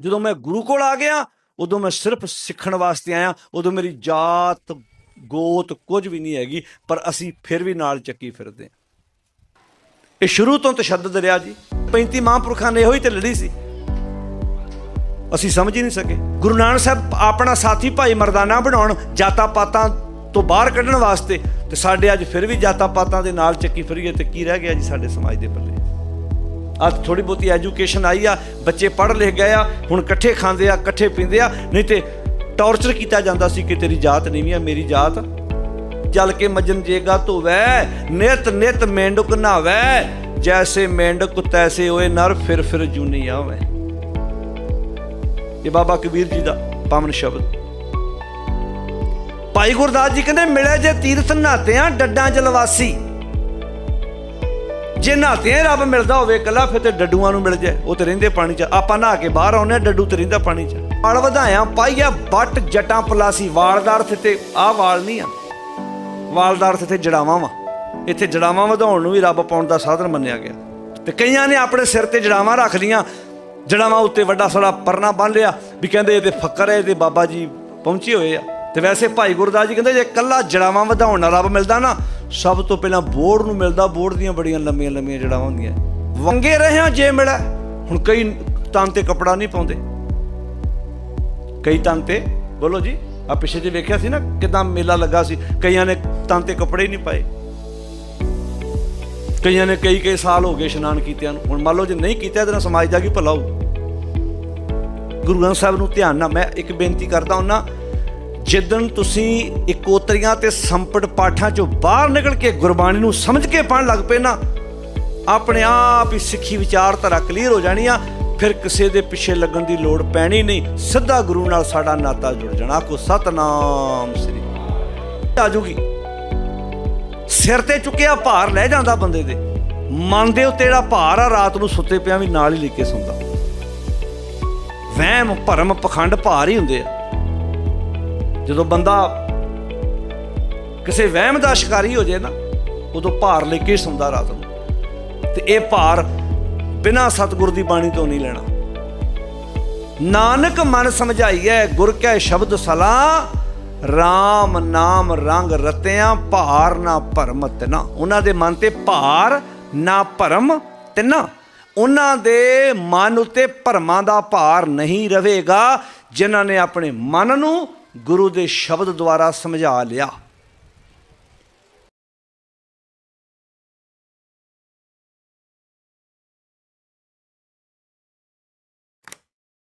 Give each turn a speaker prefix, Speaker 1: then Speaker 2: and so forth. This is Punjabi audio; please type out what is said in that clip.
Speaker 1: ਜਦੋਂ ਮੈਂ ਗੁਰੂ ਕੋਲ ਆ ਗਿਆ, ਉਦੋਂ ਮੈਂ ਸਿਰਫ ਸਿੱਖਣ ਵਾਸਤੇ ਆਇਆ, ਉਦੋਂ ਮੇਰੀ ਜਾਤ, ਗੋਤ ਕੁਝ ਵੀ ਨਹੀਂ ਹੈਗੀ, ਪਰ ਅਸੀਂ ਫਿਰ ਵੀ ਨਾਲ ਚੱਕੀ ਫਿਰਦੇ ਹਾਂ। ਇਹ ਸ਼ੁਰੂ ਤੋਂ ਤਸ਼ੱਦਦ ਰਿਹਾ ਜੀ। 35 ਮਹਾਂਪੁਰਖਾਂ ਨੇ ਇਹੋ ਹੀ ਤੇ ਲੜੀ ਸੀ। ਅਸੀਂ ਸਮਝ ਹੀ ਨਹੀਂ ਸਕੇ। ਗੁਰੂ ਨਾਨਕ ਸਾਹਿਬ ਆਪਣਾ ਸਾਥੀ ਭਾਈ ਮਰਦਾਨਾ ਬਣਾਉਣ, ਜਾਤਾਂ ਪਾਤਾਂ ਤੋਂ ਬਾਹਰ ਕੱਢਣ ਵਾਸਤੇ, ਤੇ ਸਾਡੇ ਅੱਜ ਫਿਰ ਵੀ ਜਾਤਾਂ ਪਾਤਾਂ ਦੇ ਨਾਲ ਚੱਕੀ ਫਿਰੀਏ, ਤੇ ਕੀ ਰਹਿ ਗਿਆ ਜੀ ਸਾਡੇ ਸਮਾਜ ਦੇ ਪੱਲੇ? ਅੱਜ ਥੋੜੀ ਬਹੁਤੀ ਐਜੂਕੇਸ਼ਨ ਆਈ ਆ, ਬੱਚੇ ਪੜ੍ਹ ਲਿਖ ਗਏ ਆ, ਹੁਣ ਇਕੱਠੇ ਖਾਂਦੇ ਆ, ਇਕੱਠੇ ਪੀਂਦੇ ਆ, ਨਹੀਂ ਤੇ ਟੌਰਚਰ ਕੀਤਾ ਜਾਂਦਾ ਸੀ ਕਿ ਤੇਰੀ ਜਾਤ ਨੀਵੀਂ ਆ, ਮੇਰੀ ਜਾਤ। ਚੱਲ ਕੇ ਮਜਨ ਜੇਗਾ ਧੋਵੈ, ਨਿਤ ਨਿਤ ਮੇਂਡੁਕ ਨਾਵੈ ਜੈਸੇ ਮੇਂਡੁਕ ਤੈਸੇ ਹੋਏ ਨਰ ਫਿਰ ਫਿਰ ਜੂਨੀ ਆਵੈ। ਇਹ ਬਾਬਾ ਕਬੀਰ ਜੀ ਦਾ ਪਾਵਨ ਸ਼ਬਦ। ਭਾਈ ਗੁਰਦਾਸ ਜੀ ਕਹਿੰਦੇ, ਮਿਲੇ ਜੇ ਤੀਰਥ ਨਹਾਤੇ ਆ ਡੱਡਾਂ ਚ ਜੇ ਨਹਾਤੇ ਆ ਰੱਬ ਮਿਲਦਾ ਹੋਵੇ, ਇਕੱਲਾ ਫਿਰ ਤੇ ਡੱਡੂਆਂ ਨੂੰ ਮਿਲ ਜਾਏ। ਉਹ ਤੇ ਰਹਿੰਦੇ ਪਾਣੀ 'ਚ। ਆਪਾਂ ਨਹਾ ਕੇ ਬਾਹਰ ਆਉਂਦੇ ਆ ਡੱਡੂ ਤੇ ਰਹਿੰਦਾ ਪਾਣੀ 'ਚ। ਵਾਲ ਵਧਾਇਆ, ਪਾਈਆ ਬੱਟ ਜਟਾਂ ਪਲਾਸੀ। ਵਾਲਦਾਰ ਤੇ ਆਹ ਵਾਲ ਨਹੀਂ ਆ। ਵਾਲਦਾਰ ਤੇ ਜੜਾਵਾਂ ਵਾ। ਇੱਥੇ ਜੜਾਵਾਂ ਵਧਾਉਣ ਨੂੰ ਵੀ ਰੱਬ ਪਾਉਣ ਦਾ ਸਾਧਨ ਮੰਨਿਆ ਗਿਆ। ਤੇ ਕਈਆਂ ਨੇ ਆਪਣੇ ਸਿਰ ਤੇ ਜੜਾਵਾਂ ਰੱਖ ਲੀਆਂ। ਜੜਾਵਾਂ ਉੱਤੇ ਵੱਡਾ ਸੜਾ ਪਰਨਾ ਬੰਨ ਲਿਆ ਵੀ ਕਹਿੰਦੇ ਇਹ ਤੇ ਫੱਕਰ ਹੈ ਤੇ ਬਾਬਾ ਜੀ ਪਹੁੰਚੇ ਹੋਏ ਆ। ਤੇ ਵੈਸੇ ਭਾਈ ਗੁਰਦਾਸ ਜੀ ਕਹਿੰਦੇ ਜੇ ਕੱਲਾ ਜੜਾਵਾਂ ਵਧਾਉਣ ਨਾਲ ਰੱਬ ਮਿਲਦਾ ਨਾ, ਸਭ ਤੋਂ ਪਹਿਲਾਂ ਬੋਰਡ ਨੂੰ ਮਿਲਦਾ ਬੋਰਡ ਦੀਆਂ ਬੜੀਆਂ ਲੰਮੀਆਂ ਲੰਮੀਆਂ ਜੜਾਵਾਂ ਹੁੰਦੀਆਂ। ਵੰਗੇ ਰਹਿਆਂ ਜੇ ਮਿਲਿਆ। ਹੁਣ ਕਈ ਤਨ ਤੇ ਕਪੜਾ ਨਹੀਂ ਪਾਉਂਦੇ। ਕਈ ਤਨ ਤੇ, ਬੋਲੋ ਜੀ ਆ ਪਿੱਛੇ ਜੇ ਵੇਖਿਆ ਸੀ ਨਾ ਕਿਦਾਂ ਮੇਲਾ ਲੱਗਾ ਸੀ, ਕਈਆਂ ਨੇ ਤਨ ਤੇ ਕੱਪੜੇ ਨਹੀਂ ਪਾਏ। ਕਈਆਂ ਨੇ ਕਈ ਕਈ ਸਾਲ ਹੋ ਗਏ ਇਸ਼ਨਾਨ ਕੀਤਿਆਂ ਨੂੰ। ਹੁਣ ਮੰਨ ਲਓ ਜੇ ਨਹੀਂ ਕੀਤਾ ਇਹਦੇ ਨਾਲ ਸਮਾਜ ਦਾ ਕੀ ਭਲਾ ਹੋਊ? ਗੁਰੂ ਗ੍ਰੰਥ ਸਾਹਿਬ ਨੂੰ ਧਿਆਨ ਨਾਲ ਮੈਂ ਇੱਕ ਬੇਨਤੀ ਕਰਦਾ ਹੁੰਨਾ ਜਿੱਦਣ ਤੁਸੀਂ ਇਕੋਤਰੀਆਂ ਤੇ ਸੰਪਟ ਪਾਠਾਂ ਚੋਂ ਬਾਹਰ ਨਿਕਲ ਕੇ ਗੁਰਬਾਣੀ ਨੂੰ ਸਮਝ ਕੇ ਪੜ੍ਹਨ ਲੱਗ ਪਏ ਨਾ, ਆਪਣੇ ਆਪ ਹੀ ਸਿੱਖੀ ਵਿਚਾਰਧਾਰਾ ਕਲੀਅਰ ਹੋ ਜਾਣੀ ਆ, ਫਿਰ ਕਿਸੇ ਦੇ ਪਿੱਛੇ ਲੱਗਣ ਦੀ ਲੋੜ ਪੈਣੀ ਨਹੀਂ, ਸਿੱਧਾ ਗੁਰੂ ਨਾਲ ਸਾਡਾ ਨਾਤਾ ਜੁੜ ਜਾਣਾ ਕੋ ਸਤਨਾਮ ਸ੍ਰੀ ਆ ਜੂਗੀ ਸਿਰ ਤੇ ਚੁੱਕਿਆ ਭਾਰ ਲੈ ਜਾਂਦਾ ਬੰਦੇ ਦੇ। ਮਨ ਦੇ ਉੱਤੇ ਜਿਹੜਾ ਭਾਰ ਆ, ਰਾਤ ਨੂੰ ਸੁੱਤੇ ਪਿਆ ਵੀ ਨਾਲ ਹੀ ਲੈ ਕੇ ਸੌਂਦਾ। ਵਹਿਮ, ਭਰਮ, ਪਖੰਡ ਭਾਰ ਹੀ ਹੁੰਦੇ ਆ। ਜਦੋਂ ਬੰਦਾ ਕਿਸੇ ਵਹਿਮ ਦਾ ਸ਼ਿਕਾਰੀ ਹੋ ਜਾਏ ਨਾ, ਉਦੋਂ ਭਾਰ ਲੈ ਕੇ ਹੀ ਸੌਂਦਾ ਰਾਤ ਨੂੰ। ਤੇ ਇਹ ਭਾਰ ਬਿਨਾਂ ਸਤਿਗੁਰ ਦੀ ਬਾਣੀ ਤੋਂ ਨਹੀਂ ਲੈਣਾ। ਨਾਨਕ ਮਨ ਸਮਝਾਈਐ, ਗੁਰ ਕੈ ਸ਼ਬਦ ਸਲਾ RAM ਨਾਮ ਰੰਗ ਰਤਿਆਂ, ਭਾਰ ਨਾ ਭਰਮ ਤਿਨਾ। ਉਹਨਾਂ ਦੇ ਮਨ ਤੇ ਭਾਰ ਨਾ ਭਰਮ ਤਿਨਾ। ਉਹਨਾਂ ਦੇ ਮਨ ਉਤੇ ਭਰਮਾਂ ਦਾ ਭਾਰ ਨਹੀਂ ਰਹੇਗਾ, ਜਿਨ੍ਹਾਂ ਨੇ ਆਪਣੇ ਮਨ ਨੂੰ ਗੁਰੂ ਦੇ ਸ਼ਬਦ ਦੁਆਰਾ ਸਮਝਾ ਲਿਆ।